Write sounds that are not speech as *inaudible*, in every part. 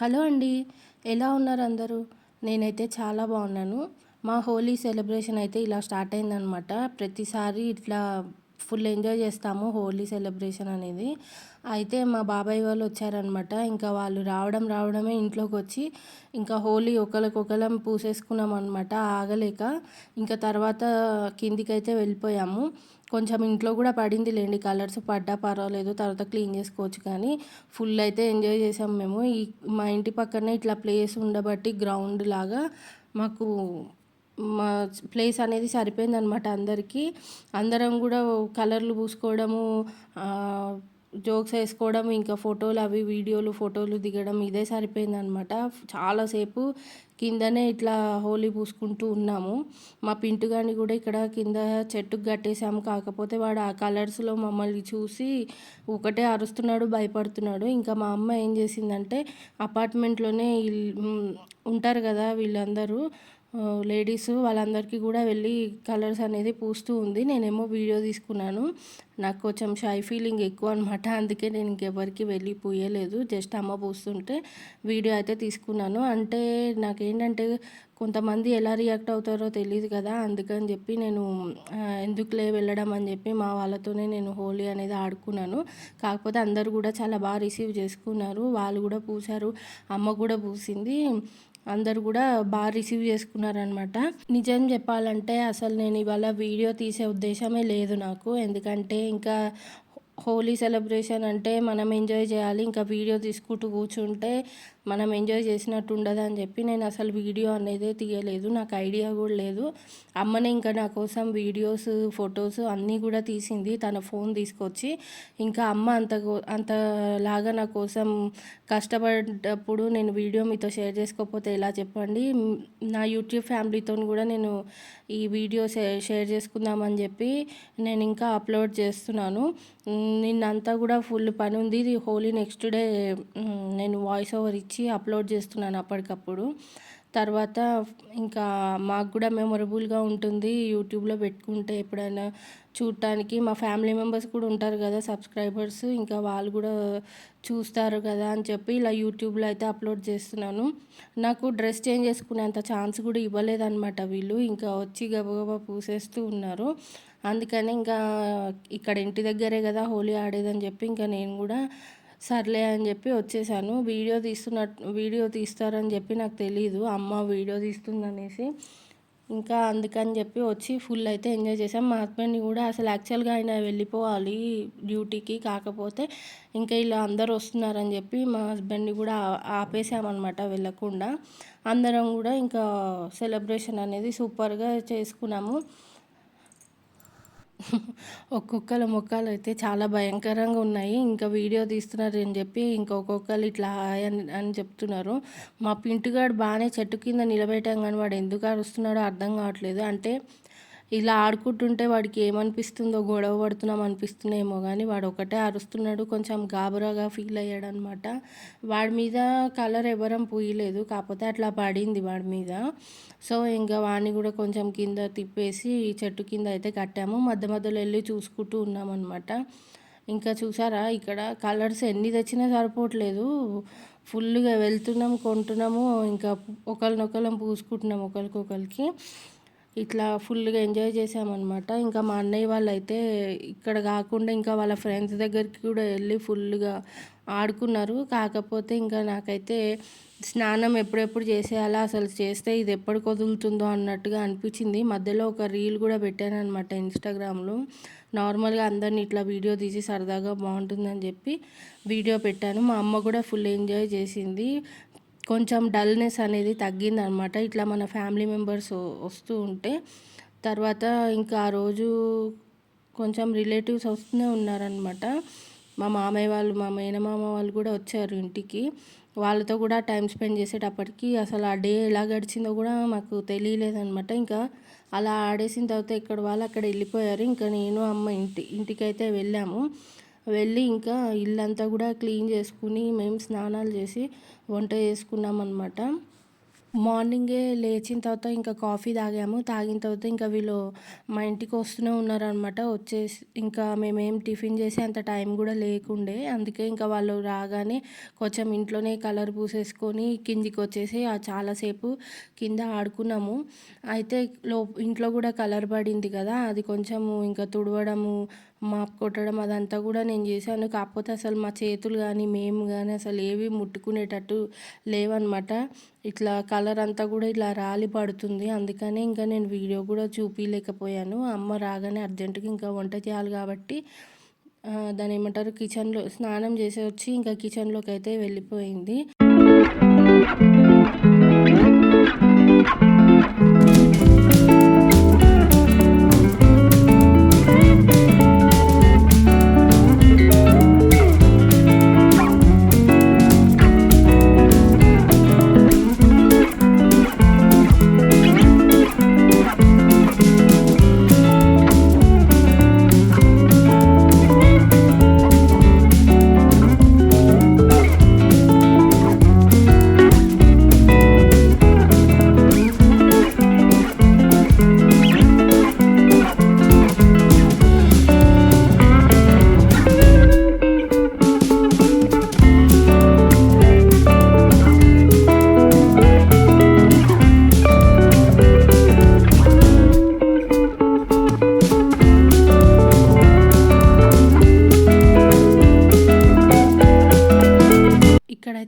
Hello అండి ఎలా ఉన్నారు అందరూ? నేనైతే చాలా బాగున్నాను. మా హోలీ సెలబ్రేషన్ అయితే ఇలా స్టార్ట్ అయిందనమాట. ప్రతిసారి ఇట్లా ఫుల్ ఎంజాయ్ చేస్తాము హోలీ సెలబ్రేషన్ అనేది. అయితే మా బాబాయ్ వాళ్ళు వచ్చారనమాట ఇంకా వాళ్ళు రావడం రావడమే ఇంట్లోకి వచ్చి ఇంకా హోలీ ఒకరికొకరం పూసేసుకున్నాం అనమాట ఆగలేక ఇంకా తర్వాత కిందికైతే వెళ్ళిపోయాము. కొంచెం ఇంట్లో కూడా పడింది లేండి. కలర్స్ పడ్డా పర్వాలేదు. తర్వాత క్లీన్ చేసుకోవచ్చు కానీ ఫుల్ అయితే ఎంజాయ్ చేసాం మేము. ఈ మా ఇంటి పక్కనే ఇట్లా ప్లేస్ ఉండబట్టి గ్రౌండ్ లాగా మాకు ప్లేస్ అనేది సరిపోయిందనమాట అందరికీ. అందరం కూడా కలర్లు పూసుకోవడము జోక్స్ వేసుకోవడం ఇంకా ఫోటోలు అవి వీడియోలు ఫోటోలు దిగడం ఇదే సరిపోయిందనమాట. చాలాసేపు కిందనే ఇట్లా హోలీ పూసుకుంటూ ఉన్నాము. మా పింటుగాని కూడా ఇక్కడ కింద చెట్టుకు కట్టేసాము కాకపోతే వాడు ఆ కలర్స్లో మమ్మల్ని చూసి ఒకటే అరుస్తున్నాడు భయపడుతున్నాడు. ఇంకా మా అమ్మ ఏం చేసిందంటే అపార్ట్మెంట్లోనే ఉంటారు కదా వీళ్ళందరూ. లేడీస్ వాళ్ళందరికీ కూడా వెళ్ళి కలర్స్ అనేది పూస్తూ ఉంది. నేనేమో వీడియో తీసుకున్నాను. నాకు కొంచెం షై ఫీలింగ్ ఎక్కువ అనమాట అందుకే నేను ఇంకెవరికి వెళ్ళి పూయలేదు. జస్ట్ అమ్మ పూస్తుంటే వీడియో అయితే తీసుకున్నాను. అంటే నాకేంటంటే కొంతమంది ఎలా రియాక్ట్ అవుతారో తెలియదు కదా. అందుకని చెప్పి నేను ఎందుకులే వెళ్ళడం అని చెప్పి మా వాళ్ళతోనే నేను హోలీ అనేది ఆడుకున్నాను. కాకపోతే అందరు కూడా చాలా బాగా రిసీవ్ చేసుకున్నారు. వాళ్ళు కూడా పూసారు. అమ్మ కూడా పూసింది. అందరు కూడా బాగా రిసీవ్ చేసుకున్నారనమాట నిజం చెప్పాలంటే అసలు నేను ఇవాళ వీడియో తీసే ఉద్దేశమే లేదు నాకు. ఎందుకంటే ఇంకా హోలీ సెలబ్రేషన్ అంటే మనం ఎంజాయ్ చేయాలి ఇంకా వీడియో తీసుకుంటూ కూర్చుంటే మనం ఎంజాయ్ చేసినట్టు ఉండదు అని చెప్పి నేను అసలు వీడియో అనేది తీయలేదు. నాకు ఐడియా కూడా లేదు. అమ్మనే ఇంకా నా కోసం వీడియోస్ ఫొటోస్ అన్నీ కూడా తీసింది. తన ఫోన్ తీసుకొచ్చి ఇంకా అమ్మ అంత అంతలాగా నా కోసం కష్టపడేటప్పుడు నేను వీడియో మీతో షేర్ చేసుకోకపోతే ఎలా చెప్పండి? నా యూట్యూబ్ ఫ్యామిలీతో కూడా నేను ఈ వీడియో షేర్ చేసుకుందామని చెప్పి నేను ఇంకా అప్లోడ్ చేస్తున్నాను. నిన్నంతా కూడా ఫుల్ పని ఉంది. హోలీ నెక్స్ట్ డే నేను వాయిస్ ఓవర్ ఇచ్చి అప్లోడ్ చేస్తున్నాను అప్పటికప్పుడు. తర్వాత ఇంకా మాకు కూడా మెమొరబుల్గా ఉంటుంది యూట్యూబ్లో పెట్టుకుంటే ఎప్పుడైనా చూడటానికి. మా ఫ్యామిలీ మెంబర్స్ కూడా ఉంటారు కదా సబ్స్క్రైబర్స్ ఇంకా వాళ్ళు కూడా చూస్తారు కదా అని చెప్పి ఇలా యూట్యూబ్లో అయితే అప్లోడ్ చేస్తున్నాను. నాకు డ్రెస్ చేంజ్ చేసుకునేంత ఛాన్స్ కూడా ఇవ్వలేదన్నమాట వీళ్ళు. ఇంకా వచ్చి గబగబా పూసేస్తూ ఉన్నారు. అందుకని ఇంకా ఇక్కడ ఇంటి దగ్గరే కదా హోలీ ఆడేదని చెప్పి ఇంకా నేను కూడా సర్లే అని చెప్పి వచ్చేసాను. వీడియో తీస్తున్నట్టు వీడియో తీస్తారని చెప్పి నాకు తెలియదు అమ్మ వీడియో తీస్తుందనేసి ఇంకా అందుకని చెప్పి వచ్చి ఫుల్ అయితే ఎంజాయ్ చేసాం మా హస్బెండ్ని కూడా అసలు యాక్చువల్గా ఆయన వెళ్ళిపోవాలి డ్యూటీకి కాకపోతే ఇంకా ఇలా అందరు వస్తున్నారని చెప్పి మా హస్బెండ్ని కూడా ఆపేసామన్నమాట వెళ్ళకుండా. అందరం కూడా ఇంకా సెలబ్రేషన్ అనేది సూపర్గా చేసుకున్నాము. *laughs* ఒక్కొక్కల ముఖాలు అయితే చాలా భయంకరంగా ఉన్నాయి. ఇంకా వీడియో తీస్తున్నారు అని చెప్పి ఇంకొకొక్కరు ఇట్లా హాయ్ అని అని చెప్తున్నారు. మా పింటుగాడు బాగానే చెట్టు కింద నిలబెట్టాం కానీ వాడు ఎందుకు అరుస్తున్నాడో అర్థం కావట్లేదు. అంటే ఇలా ఆడుకుంటుంటే వాడికి ఏమనిపిస్తుందో గొడవ పడుతున్నాం అనిపిస్తున్నాయేమో కానీ వాడు ఒకటే అరుస్తున్నాడు కొంచెం గాబరాగా ఫీల్ అయ్యాడు అనమాట వాడి మీద కలర్ ఎవరం పూయలేదు కాకపోతే అట్లా పడింది వాడి మీద. సో ఇంకా వాడిని కూడా కొంచెం కింద తిప్పేసి చెట్టు కింద అయితే కట్టాము. మధ్య మధ్యలో వెళ్ళి చూసుకుంటూ ఉన్నామన్నమాట. ఇంకా చూసారా ఇక్కడ కలర్స్ ఎన్ని తెచ్చినా సరిపోవట్లేదు. ఫుల్గా వెళ్తున్నాము కొంటున్నాము ఇంకా ఒకరినొకరం పూసుకుంటున్నాము ఒకరికొకరికి ఇట్లా ఫుల్గా ఎంజాయ్ చేసామన్నమాట ఇంకా మా అన్నయ్య వాళ్ళు అయితే ఇక్కడ కాకుండా ఇంకా వాళ్ళ ఫ్రెండ్స్ దగ్గరికి కూడా వెళ్ళి ఫుల్గా ఆడుకున్నారు. కాకపోతే ఇంకా నాకైతే స్నానం ఎప్పుడెప్పుడు చేసేయాలా అసలు చేస్తే ఇది ఎప్పుడు కుదులుతుందో అన్నట్టుగా అనిపించింది. మధ్యలో ఒక రీల్ కూడా పెట్టాను అనమాట ఇన్స్టాగ్రామ్లో. నార్మల్గా అందరిని ఇట్లా వీడియో తీసి సరదాగా బాగుంటుందని చెప్పి వీడియో పెట్టాను. మా అమ్మ కూడా ఫుల్ ఎంజాయ్ చేసింది. కొంచెం డల్నెస్ అనేది తగ్గిందనమాట. ఇట్లా మన ఫ్యామిలీ మెంబర్స్ వస్తూ ఉంటే. తర్వాత ఇంకా ఆ రోజు కొంచెం రిలేటివ్స్ వస్తూనే ఉన్నారనమాట. మా మామయ్య వాళ్ళు మా మేనమామ వాళ్ళు కూడా వచ్చారు ఇంటికి. వాళ్ళతో కూడా టైం స్పెండ్ చేసేటప్పటికి అసలు ఆ డే ఎలా గడిచిందో కూడా మాకు తెలియలేదనమాట. ఇంకా అలా ఆడేసిన తర్వాత ఇక్కడ వాళ్ళు అక్కడ వెళ్ళిపోయారు. ఇంకా నేను అమ్మ ఇంటి ఇంటికైతే వెళ్ళాము. వెళ్ళి ఇంకా ఇల్లంతా కూడా క్లీన్ చేసుకుని మేము స్నానాలు చేసి వంట చేసుకున్నాం అనమాట మార్నింగే లేచిన తర్వాత ఇంకా కాఫీ తాగాము. తాగిన తర్వాత ఇంకా వీళ్ళు మా ఇంటికి వస్తూనే ఉన్నారనమాట వచ్చేసి ఇంకా మేమేం టిఫిన్ చేసే అంత టైం కూడా లేకుండే. అందుకే ఇంకా వాళ్ళు రాగానే కొంచెం ఇంట్లోనే కలర్ పూసేసుకొని కిందికి వచ్చేసి చాలాసేపు కింద ఆడుకున్నాము. అయితే లో ఇంట్లో కూడా కలర్ పడింది కదా అది కొంచెము ఇంకా తుడవడము మాప్ కొట్టడం అదంతా కూడా నేను చేశాను. కాకపోతే అసలు మా చేతులు కానీ మేము కానీ అసలు ఏవి ముట్టుకునేటట్టు లేవన్నమాట. ఇట్లా కలర్ అంతా కూడా ఇట్లా రాలి పడుతుంది. అందుకనే ఇంకా నేను వీడియో కూడా చూపించలేకపోయాను అమ్మ రాగానే అర్జెంటుగా ఇంకా వంట చేయాలి కాబట్టి దాని ఏమంటారు కిచెన్లో స్నానం చేసి వచ్చి ఇంకా కిచెన్లోకి అయితే వెళ్ళిపోయింది.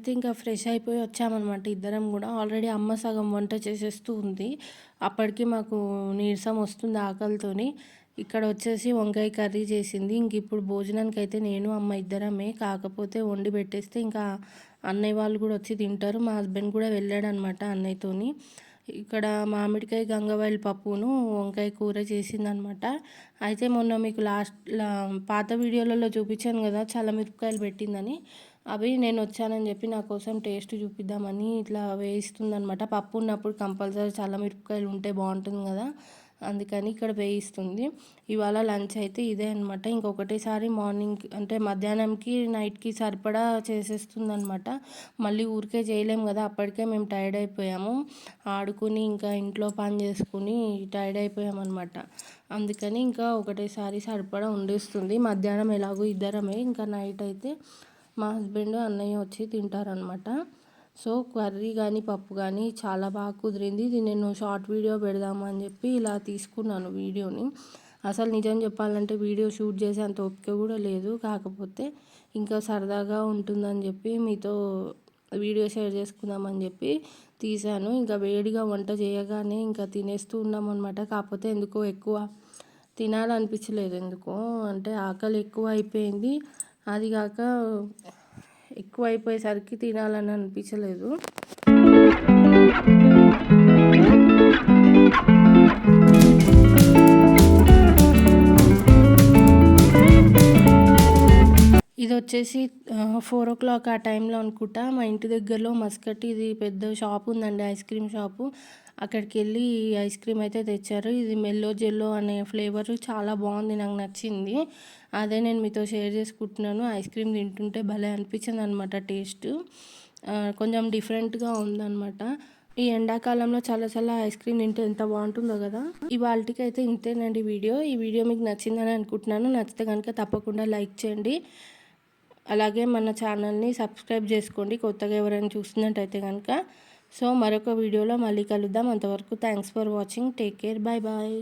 అయితే ఇంకా ఫ్రెష్ అయిపోయి వచ్చామన్నమాట ఇద్దరం కూడా. ఆల్రెడీ అమ్మ సగం వంట చేసేస్తూ ఉంది. అప్పటికి మాకు నీరసం వస్తుంది ఆకలితోని. ఇక్కడ వచ్చేసి వంకాయ కర్రీ చేసింది. ఇంక ఇప్పుడు భోజనానికి అయితే నేను అమ్మ ఇద్దరమే. కాకపోతే వండి పెట్టేస్తే ఇంకా అన్నయ్య వాళ్ళు కూడా వచ్చి తింటారు. మా హస్బెండ్ కూడా వెళ్ళాడు అనమాట అన్నయ్యతోని. ఇక్కడ మామిడికాయ గంగవాయిల పప్పును వంకాయ కూర చేసిందనమాట అయితే మొన్న మీకు లాస్ట్ పాత వీడియోలలో చూపించాను కదా చాలా మిరపకాయలు పెట్టిందని. అవి నేను వచ్చానని చెప్పి నా కోసం టేస్ట్ చూపిద్దామని ఇట్లా వేయిస్తుందనమాట పప్పు ఉన్నప్పుడు కంపల్సరీ చాలా మిరపకాయలు ఉంటే బాగుంటుంది కదా అందుకని ఇక్కడ వేయిస్తుంది. ఇవాళ లంచ్ అయితే ఇదే అనమాట ఇంకొకటేసారి మార్నింగ్ అంటే మధ్యాహ్నంకి నైట్కి సరిపడా చేసేస్తుంది అనమాట మళ్ళీ ఊరికే చేయలేము కదా అప్పటికే మేము టైర్డ్ అయిపోయాము. ఆడుకుని ఇంకా ఇంట్లో పని చేసుకుని టైర్డ్ అయిపోయామన్నమాట అందుకని ఇంకా ఒకటేసారి సరిపడా వండిస్తుంది. మధ్యాహ్నం ఎలాగో ఇద్దరమే ఇంకా నైట్ అయితే మా హస్బెండ్ అన్నయ్య వచ్చి తింటారనమాట సో కర్రీ కానీ పప్పు కానీ చాలా బాగా కుదిరింది. ఇది నేను షార్ట్ వీడియో పెడదాము అని చెప్పి ఇలా తీసుకున్నాను వీడియోని. అసలు నిజం చెప్పాలంటే వీడియో షూట్ చేసే అంత ఓపిక కూడా లేదు. కాకపోతే ఇంకా సరదాగా ఉంటుందని చెప్పి మీతో వీడియో షేర్ చేసుకుందామని చెప్పి తీశాను. ఇంకా వేడిగా వంట చేయగానే ఇంకా తినేస్తూ ఉన్నాం అనమాట కాకపోతే ఎందుకో ఎక్కువ తినాలనిపించలేదు. ఎందుకో అంటే ఆకలి ఎక్కువ అయిపోయింది. అది కాక ఎక్కువ అయిపోయేసరికి తినాలని అనిపించలేదు. ఇది వచ్చేసి ఫోర్ ఓ క్లాక్ ఆ టైంలో అనుకుంటా. మా ఇంటి దగ్గరలో మస్కట్ ఇది పెద్ద షాప్ ఉందండి ఐస్ క్రీమ్ షాపు. అక్కడికి వెళ్ళి ఐస్ క్రీమ్ అయితే తెచ్చారు. ఇది మెల్లో జెల్లో అనే ఫ్లేవర్ చాలా బాగుంది నాకు నచ్చింది. అదే నేను మీతో షేర్ చేసుకుంటున్నాను. ఐస్ క్రీమ్ తింటుంటే భలే అనిపించింది అనమాట టేస్ట్ కొంచెం డిఫరెంట్గా ఉందన్నమాట. ఈ ఎండాకాలంలో చాలా చాలా ఐస్ క్రీమ్ తింటే ఎంత బాగుంటుందో కదా. ఇవాళకి అయితే ఇంతేనండి వీడియో. ఈ వీడియో మీకు నచ్చిందని అనుకుంటున్నాను. నచ్చితే కనుక తప్పకుండా లైక్ చేయండి. అలాగే మన ఛానల్ని సబ్స్క్రైబ్ చేసుకోండి. కొత్తగా ఎవరైనా చూస్తున్నట్టయితే కనుక సో మరొక వీడియోలో మళ్ళీ కలుద్దాం. అంతవరకు thanks for watching. Take care. Bye bye.